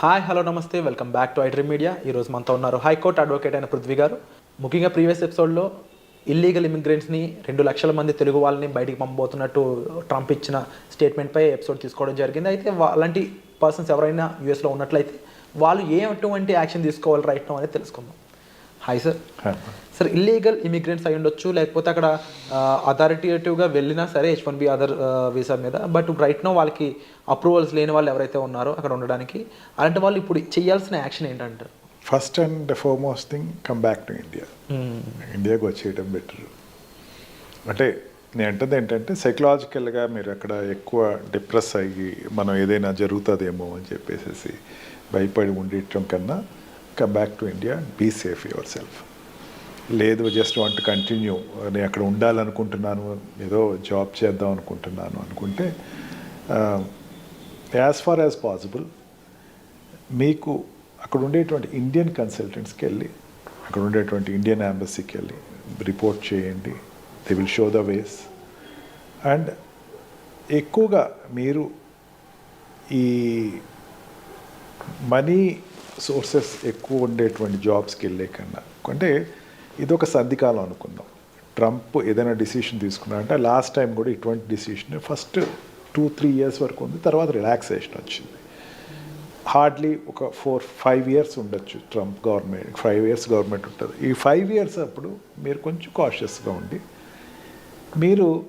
Hi hello నమస్తే. Welcome back to iDream Media ఈరోజు మనతో ఉన్నారు హైకోర్టు అడ్వకేట్ అయిన పృథ్వీ గారు. ముఖ్యంగా ప్రీవియస్ ఎపిసోడ్లో ఇల్లీగల్ ఇమిగ్రెంట్స్ని రెండు లక్షల మంది తెలుగు వాళ్ళని బయటికి పంపబోతున్నట్టు ట్రంప్ ఇచ్చిన స్టేట్మెంట్పై ఎపిసోడ్ తీసుకోవడం జరిగింది. అయితే అలాంటి పర్సన్స్ ఎవరైనా యూఎస్లో ఉన్నట్లయితే వాళ్ళు ఏ అటువంటి యాక్షన్ తీసుకోవాలి రైట్ అనేది తెలుసుకుందాం. Hi sir sir illegal immigrants అయి ఉండొచ్చు లేకపోతే అక్కడ అథారిటేటివ్గా వెళ్ళినా సరే H one B other visa మీద. బట్ రైట్ నో వాళ్ళకి అప్రూవల్స్ లేని వాళ్ళు ఎవరైతే ఉన్నారో అక్కడ ఉండడానికి అలాంటి వాళ్ళు ఇప్పుడు చేయాల్సిన యాక్షన్ ఏంటంటారు first and foremost thing come back to India ఇండియాకి వచ్చేయడం బెటర్ అంటే నేను అంటుంది ఏంటంటే సైకలాజికల్గా మీరు అక్కడ ఎక్కువ డిప్రెస్ అయ్యి మనం ఏదైనా జరుగుతుందేమో అని చెప్పేసి భయపడి ఉండటం కన్నా come back to India be safe yourself లేదు జస్ట్ వాంట్ కంటిన్యూ నేను అక్కడ ఉండాలనుకుంటున్నాను ఏదో జాబ్ చేద్దాం అనుకుంటున్నాను అనుకుంటే యాజ్ ఫార్ యాజ్ పాసిబుల్ మీకు అక్కడ ఉండేటువంటి ఇండియన్ కన్సల్టెంట్స్కి వెళ్ళి అక్కడ ఉండేటువంటి ఇండియన్ ఎంబసీకి వెళ్ళి రిపోర్ట్ చేయండి. They will show the ways and ఎక్కువగా మీరు ఈ మనీ సోర్సెస్ ఎక్కువ ఉండేటువంటి జాబ్స్కి వెళ్ళే కన్నా. అంటే ఇది ఒక సంధికాలం అనుకుందాం. ట్రంప్ ఏదైనా డిసిషన్ తీసుకున్నాడంటే లాస్ట్ టైం కూడా ఇటువంటి decision first two three years వరకు ఉంది. తర్వాత రిలాక్సేషన్ వచ్చింది. హార్డ్లీ ఒక ఫోర్ ఫైవ్ ఇయర్స్ ఉండొచ్చు Trump government five years government ఉంటుంది. ఈ ఫైవ్ ఇయర్స్ అప్పుడు మీరు కొంచెం కాషియస్గా ఉండి మీరు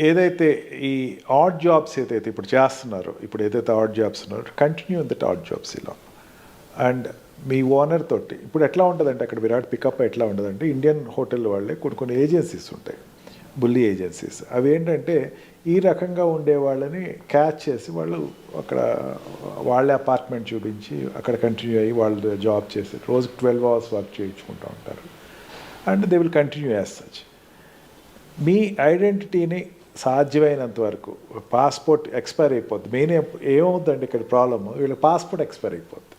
ఏదైతే ఈ ఆడ్ జాబ్స్ ఏదైతే ఇప్పుడు చేస్తున్నారో ఇప్పుడు ఏదైతే ఆడ్ జాబ్స్ ఉన్నారో కంటిన్యూ దట్ ఆడ్ జాబ్స్ ఇలా అండ్ మీ ఓనర్ తోటి ఇప్పుడు ఎట్లా ఉంటుందంటే అక్కడ విరాట్ పికప్ ఎట్లా ఉండదంటే ఇండియన్ హోటల్ వాళ్ళే కొన్ని కొన్ని ఏజెన్సీస్ ఉంటాయి బుల్లి ఏజెన్సీస్ అవి ఏంటంటే ఈ రకంగా ఉండే వాళ్ళని క్యాచ్ చేసి వాళ్ళు అక్కడ వాళ్ళే అపార్ట్మెంట్ చూపించి అక్కడ కంటిన్యూ అయ్యి వాళ్ళు జాబ్ చేసి రోజుకి ట్వెల్వ్ అవర్స్ వర్క్ చేయించుకుంటూ ఉంటారు. And they will continue as such మీ ఐడెంటిటీని సాధ్యమైనంత వరకు పాస్పోర్ట్ ఎక్స్పైర్ అయిపోద్ది. మెయిన్ ఏమవుతుందండి ఇక్కడ ప్రాబ్లమ్ వీళ్ళ పాస్పోర్ట్ ఎక్స్పైర్ అయిపోద్ది.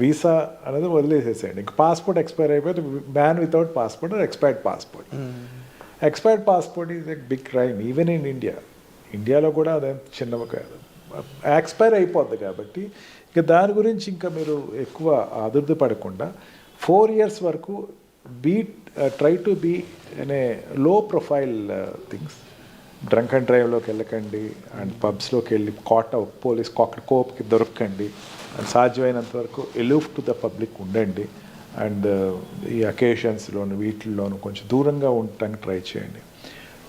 వీసా అనేది వదిలేసేసేయండి. ఇంక పాస్పోర్ట్ ఎక్స్పైర్ అయిపోతే man without passport expired passport. Expired passport is a big crime even in India. ఇండియాలో కూడా అదేం చిన్న కాదు ఎక్స్పైర్ అయిపోద్ది కాబట్టి ఇక దాని గురించి ఇంకా మీరు ఎక్కువ అదుర్ది పడకుండా ఫోర్ ఇయర్స్ వరకు బీ ట్రై టు బీ అనే low profile things. Drunk and డ్రైవ్లోకి వెళ్ళకండి అండ్ పబ్స్లోకి వెళ్ళి కాట్ పోలీస్ కాక్ కోప్కి దొరకండి సాధ్యమైనంత వరకు ఎలూఫ్ టు ద పబ్లిక్ ఉండండి. అండ్ uh, ఈ అకేషన్స్లోను వీటిల్లోనూ కొంచెం దూరంగా ఉండటానికి ట్రై చేయండి.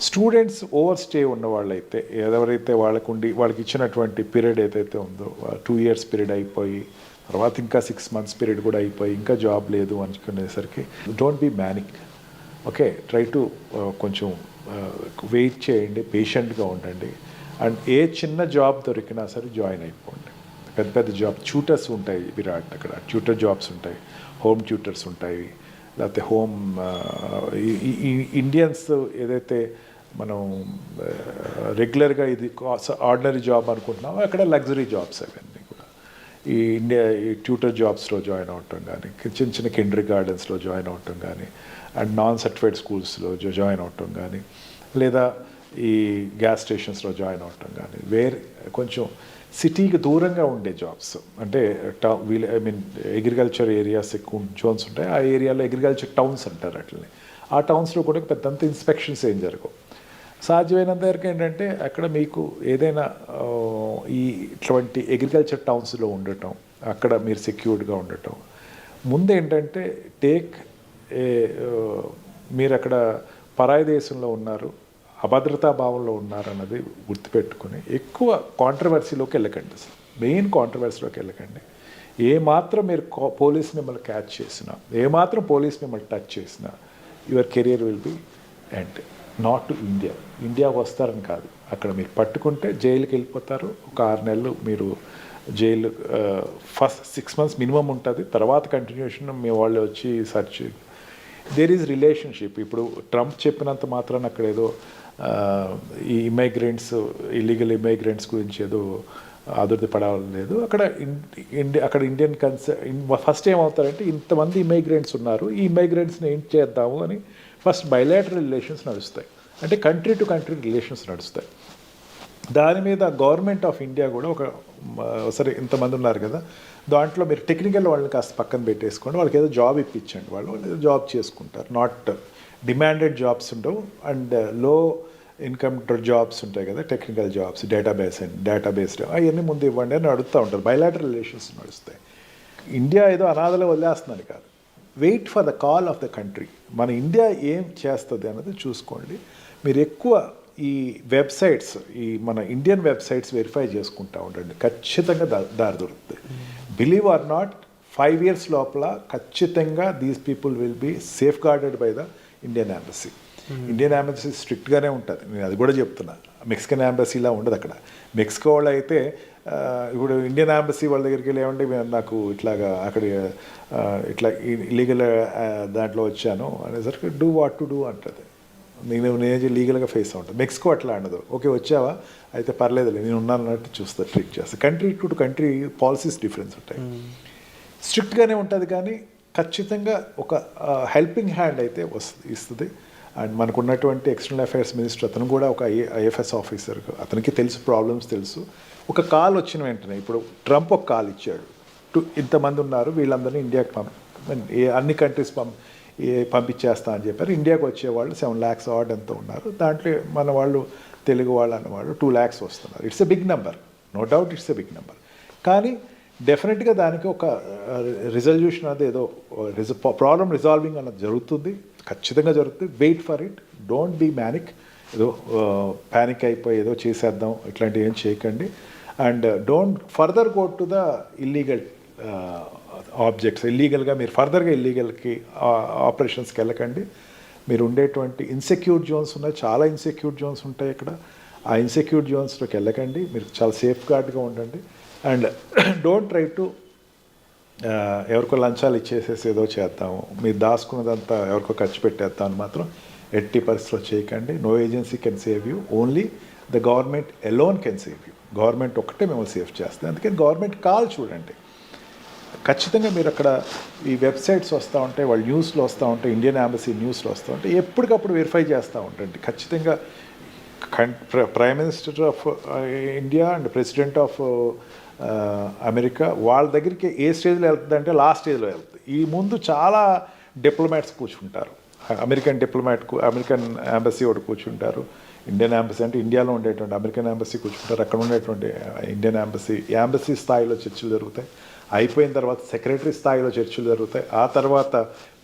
స్టూడెంట్స్ ఓవర్ స్టే ఉన్న వాళ్ళైతే ఎవరైతే వాళ్ళకు ఉండి వాళ్ళకి ఇచ్చినటువంటి పీరియడ్ ఏదైతే ఉందో టూ ఇయర్స్ పీరియడ్ అయిపోయి తర్వాత ఇంకా సిక్స్ మంత్స్ పీరియడ్ కూడా అయిపోయి ఇంకా జాబ్ లేదు అనుకునేసరికి don't be manic okay try to కొంచెం uh, వెయిట్ చేయండి పేషెంట్గా ఉండండి. అండ్ ఏ చిన్న జాబ్ దొరికినా సరే జాయిన్ అయిపోండి. పెద్ద పెద్ద జాబ్ ట్యూటర్స్ ఉంటాయి విరాట్ అక్కడ. ట్యూటర్ జాబ్స్ ఉంటాయి. హోమ్ ట్యూటర్స్ ఉంటాయి. లేకపోతే హోమ్ ఇండియన్స్ ఏదైతే మనం రెగ్యులర్గా ఇది ఆర్డినరీ జాబ్ అనుకుంటున్నామో అక్కడ లగ్జరీ జాబ్స్ అవన్నీ కూడా. ఈ ఇండియా ఈ ట్యూటర్ జాబ్స్లో జాయిన్ అవటం కానీ చిన్న చిన్న కిండర్ గార్డెన్స్లో జాయిన్ అవటం కానీ అండ్ నాన్ సర్టిఫైడ్ స్కూల్స్లో జాయిన్ అవటం కానీ లేదా ఈ గ్యాస్ స్టేషన్స్లో జాయిన్ అవటం కానీ వేరే కొంచెం సిటీకి దూరంగా ఉండే జాబ్స్. అంటే టౌ వీల్ ఐ మీన్ అగ్రికల్చర్ ఏరియాస్ ఎక్కువ జోన్స్ ఉంటాయి. ఆ ఏరియాలో అగ్రికల్చర్ టౌన్స్ అంటారు అట్లని ఆ టౌన్స్లో కూడా పెద్దంత ఇన్స్పెక్షన్స్ ఏం జరగవు. సాధ్యమైనంత వరకు ఏంటంటే అక్కడ మీకు ఏదైనా ఈ ఇటువంటి అగ్రికల్చర్ టౌన్స్లో ఉండటం అక్కడ మీరు సెక్యూర్డ్గా ఉండటం. ముందు ఏంటంటే టేక్ ఏ మీరు అక్కడ పరాయి దేశంలో ఉన్నారు. అభద్రతా భావంలో ఉన్నారన్నది గుర్తుపెట్టుకుని ఎక్కువ కాంట్రవర్సీలోకి వెళ్ళకండి అసలు. మెయిన్ కాంట్రవర్సీలోకి వెళ్ళకండి. ఏమాత్రం మీరు పోలీస్ మిమ్మల్ని క్యాచ్ చేసినా ఏ మాత్రం పోలీస్ మిమ్మల్ని టచ్ చేసినా your career will be and not to India ఇండియాకు వస్తారని కాదు. అక్కడ మీరు పట్టుకుంటే జైలుకి వెళ్ళిపోతారు. ఒక ఆరు నెలలు మీరు jail first six months minimum ఉంటుంది. తర్వాత కంటిన్యూషన్ మీ వాళ్ళు వచ్చి సర్చ్ దేర్ ఈజ్ రిలేషన్షిప్ ఇప్పుడు ట్రంప్ చెప్పినంత మాత్రాన అక్కడ ఏదో ఈ ఇమైగ్రెంట్స్ ఇల్లీగల్ ఇమైగ్రెంట్స్ గురించి ఏదో ఆదుర్ది పడాలని లేదు. అక్కడ ఇండి అక్కడ ఇండియన్ కన్సర్ ఫస్ట్ ఏమవుతారంటే ఇంతమంది ఇమైగ్రెంట్స్ ఉన్నారు ఈ ఇమైగ్రెంట్స్ని ఏం చేద్దాము అని ఫస్ట్ బయలాటరల్ రిలేషన్స్ నడుస్తాయి. అంటే కంట్రీ టు కంట్రీ రిలేషన్స్ నడుస్తాయి. దాని మీద గవర్నమెంట్ ఆఫ్ ఇండియా కూడా ఒక సరే ఇంతమంది ఉన్నారు కదా దాంట్లో మీరు టెక్నికల్ వాళ్ళని కాస్త పక్కన పెట్టేసుకోండి వాళ్ళకి ఏదో జాబ్ ఇప్పించండి వాళ్ళు వాళ్ళు ఏదో జాబ్ చేసుకుంటారు నాట్ డిమాండెడ్ జాబ్స్ ఉండవు. అండ్లో ఇన్కమ్ జాబ్స్ ఉంటాయి కదా technical jobs database and database అవన్నీ ముందు ఇవ్వండి అని అడుగుతూ ఉంటారు. బయలాటరల్ రిలేషన్స్ నడుస్తాయి. ఇండియా ఏదో అనాథలో వదిలేస్తుందని కాదు. Wait for the call of the country మన ఇండియా ఏం చేస్తుంది అన్నది చూసుకోండి. మీరు ఎక్కువ ఈ వెబ్సైట్స్ ఈ మన ఇండియన్ వెబ్సైట్స్ వెరిఫై చేసుకుంటూ ఉండండి. ఖచ్చితంగా దారి దొరుకుతుంది believe or not five years లోపల ఖచ్చితంగా these people will be safe guarded by the Indian embassy Indian embassy స్ట్రిక్ట్గానే ఉంటుంది. నేను అది కూడా చెప్తున్నా. మెక్సికన్ ఎంబసీలా ఉండదు అక్కడ. మెక్సికో వాళ్ళు అయితే ఇప్పుడు ఇండియన్ ఎంబసీ వాళ్ళ దగ్గరికి వెళ్ళి ఏమంటే "మేము- నాకు ఇట్లాగా అక్కడ ఇట్లా ఇల్లీగల్ దాంట్లో వచ్చాను. అనేసరికి డూ వాట్ టు డూ అంటది. నేను నేను లీగల్గా ఫేస్ అవుతాను మెక్సికో అట్లా అనదు. ఓకే వచ్చావా? అయితే పర్లేదులే నేను ఉన్నాను అన్నట్టు చూస్తా ట్రీట్ చేస్తా. Country to country policies difference ఉంటాయి. స్ట్రిక్ట్గానే ఉంటుంది కానీ ఖచ్చితంగా ఒక హెల్పింగ్ హ్యాండ్ అయితే వస్తుంది ఇస్తుంది. అండ్ మనకున్నటువంటి ఎక్స్టర్నల్ అఫైర్స్ మినిస్టర్ అతను కూడా ఒక ఐ ఐఎఫ్ఎస్ ఆఫీసర్ అతనికి తెలుసు ప్రాబ్లమ్స్ తెలుసు. ఒక కాల్ వచ్చిన వెంటనే ఇప్పుడు ట్రంప్ ఒక కాల్ ఇచ్చాడు. టు ఇంతమంది ఉన్నారు వీళ్ళందరినీ ఇండియాకి పంప ఏ అన్ని కంట్రీస్ పంప్ ఏ పంపించేస్తా అని చెప్పారు. ఇండియాకి వచ్చేవాళ్ళు సెవెన్ ల్యాక్స్ ఆర్డ్ ఎంత ఉన్నారు. దాంట్లో మన వాళ్ళు తెలుగు వాళ్ళు అన్నవాళ్ళు టూ ల్యాక్స్ వస్తున్నారు. It's a big number no doubt it's a big number కానీ డెఫినెట్గా దానికి ఒక రిజల్యూషన్ అది ఏదో ప్రాబ్లం రిజాల్వింగ్ అన్నది జరుగుతుంది. ఖచ్చితంగా జరుగుతుంది. Wait for it don't be manic ఏదో ప్యానిక్ అయిపోయి ఏదో చేసేద్దాం. ఇట్లాంటివి ఏం చేయకండి. And don't further go to the illegal objects ఇల్లీగల్గా మీరు ఫర్దర్గా ఇల్లీగల్కి ఆపరేషన్స్కి వెళ్ళకండి. మీరు ఉండేటువంటి ఇన్సెక్యూర్ జోన్స్ ఉన్నాయి. చాలా ఇన్సెక్యూర్ జోన్స్ ఉంటాయి ఇక్కడ. ఆ ఇన్సెక్యూర్ జోన్స్లోకి వెళ్ళకండి. మీరు చాలా సేఫ్ గార్డ్గా ఉండండి. అండ్ డోంట్ ట్రై టు ఎవరికో లంచాలు ఇచ్చేసేసి ఏదో చేద్దాము. మీరు దాచుకున్నదంతా ఎవరికో ఖర్చు పెట్టేద్దాం అని మాత్రం ఎట్టి పరిస్థితిలో చేయకండి. No agency can save you only the government alone can save you government ఒక్కటే మిమ్మల్ని సేఫ్ చేస్తుంది. అందుకని గవర్నమెంట్ కాల్ చూడండి. ఖచ్చితంగా మీరు అక్కడ ఈ వెబ్సైట్స్ వస్తూ ఉంటాయి వాళ్ళు న్యూస్లో వస్తూ ఉంటాయి ఇండియన్ ఎంబసీ న్యూస్లో వస్తూ ఉంటాయి ఎప్పటికప్పుడు వెరిఫై చేస్తూ ఉంటండి ఖచ్చితంగా prime minister of India and president of America వాళ్ళ దగ్గరికి ఏ స్టేజ్లో వెళ్తుందంటే లాస్ట్ స్టేజ్లో వెళ్తుంది. ఈ ముందు చాలా డిప్లొమాట్స్ కూర్చుంటారు. అమెరికన్ డిప్లొమాట్ అమెరికన్ ఎంబసీ ఒకటి కూర్చుంటారు. ఇండియన్ ఎంబసీ అంటే ఇండియాలో ఉండేటువంటి అమెరికన్ ఎంబసీ కూర్చుంటారు. అక్కడ ఉండేటువంటి ఇండియన్ ఎంబసీ ఎంబసీ స్థాయిలో చర్చలు జరుగుతాయి. అయిపోయిన తర్వాత సెక్రటరీ స్థాయిలో చర్చలు జరుగుతాయి. ఆ తర్వాత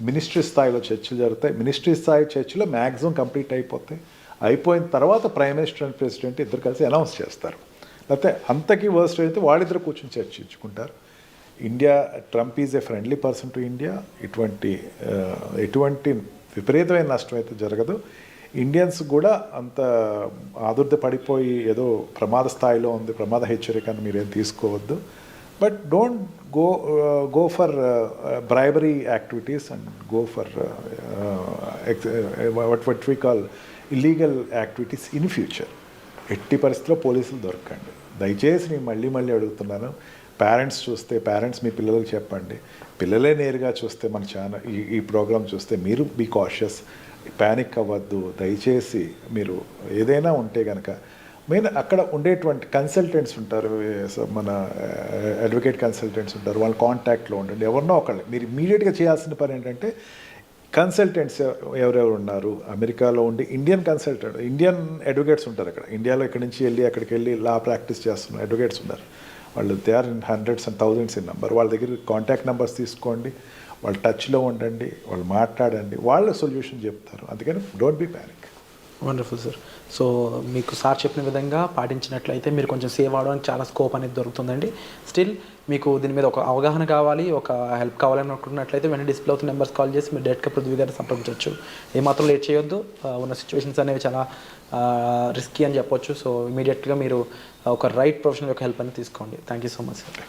మినిస్ట్రీ స్థాయిలో చర్చలు జరుగుతాయి. మినిస్ట్రీ స్థాయి చర్చలు మ్యాక్సిమం కంప్లీట్ అయిపోతాయి. అయిపోయిన తర్వాత ప్రైమ్ మినిస్టర్ అండ్ ప్రెసిడెంట్ ఇద్దరు కలిసి అనౌన్స్ చేస్తారు. లేకపోతే అంతకీ వర్స్ట్ అయితే వాళ్ళిద్దరు కూర్చొని చర్చించుకుంటారు. India Trump is a friendly person to India ఇటువంటి ఎటువంటి విపరీతమైన నష్టం అయితే జరగదు. ఇండియన్స్ కూడా అంత ఆదుర్ద పడిపోయి ఏదో ప్రమాద స్థాయిలో ఉంది ప్రమాద హెచ్చరికను మీరేం తీసుకోవద్దు. But don't go go for bribery activities and go for what what we call illegal activities in future ఎట్టి పరిస్థితిలో పోలీసులు దొరకండి. దయచేసి నేను మళ్ళీ మళ్ళీ అడుగుతున్నాను. పేరెంట్స్ చూస్తే పేరెంట్స్ మీ పిల్లలకు చెప్పండి. పిల్లలే నేరుగా చూస్తే మన ఛానల్ ఈ ఈ ప్రోగ్రామ్ చూస్తే మీరు బీ కాషియస్ ప్యానిక్ అవ్వద్దు. దయచేసి మీరు ఏదైనా ఉంటే కనుక మెయిన్ అక్కడ ఉండేటువంటి కన్సల్టెంట్స్ ఉంటారు. మన అడ్వకేట్ కన్సల్టెంట్స్ ఉంటారు. వాళ్ళ కాంటాక్ట్లో ఉండండి. ఎవరినో ఒకళ్ళు మీరు ఇమీడియట్గా చేయాల్సిన పని ఏంటంటే కన్సల్టెంట్స్ ఎవరెవరు ఉన్నారు? అమెరికాలో ఉండి ఇండియన్ కన్సల్టెంట్ ఇండియన్ అడ్వకేట్స్ ఉంటారు అక్కడ. ఇండియాలో ఇక్కడి నుంచి వెళ్ళి అక్కడికి వెళ్ళి లా ప్రాక్టీస్ చేస్తున్న అడ్వకేట్స్ ఉన్నారు. వాళ్ళు they are in hundreds and thousands in number. వాళ్ళ దగ్గర కాంటాక్ట్ నెంబర్స్ తీసుకోండి వాళ్ళు టచ్లో ఉండండి వాళ్ళు మాట్లాడండి వాళ్ళ సొల్యూషన్ చెప్తారు. అందుకని don't be panic wonderful sir so మీకు సార్ చెప్పిన విధంగా పాటించినట్లయితే మీరు కొంచెం సేవ్ అవడానికి చాలా స్కోప్ అనేది దొరుకుతుందండి. స్టిల్ మీకు దీని మీద ఒక అవగాహన కావాలి ఒక హెల్ప్ కావాలని అనుకుంటున్నట్లయితే వెంటనే డిస్ప్లే అవుతున్న నెంబర్స్ కాల్ చేసి మీరు డైరెక్ట్గా పృథ్వీ గారిని సంప్రదించవచ్చు. ఏమాత్రం లేట్ చేయొద్దు. ఉన్న సిచ్యువేషన్స్ అనేవి చాలా రిస్కీ అని చెప్పొచ్చు. సో ఇమీడియట్గా మీరు ఒక రైట్ ప్రొఫెషనల్ యొక్క హెల్ప్ అనేది తీసుకోండి. Thank you so much sir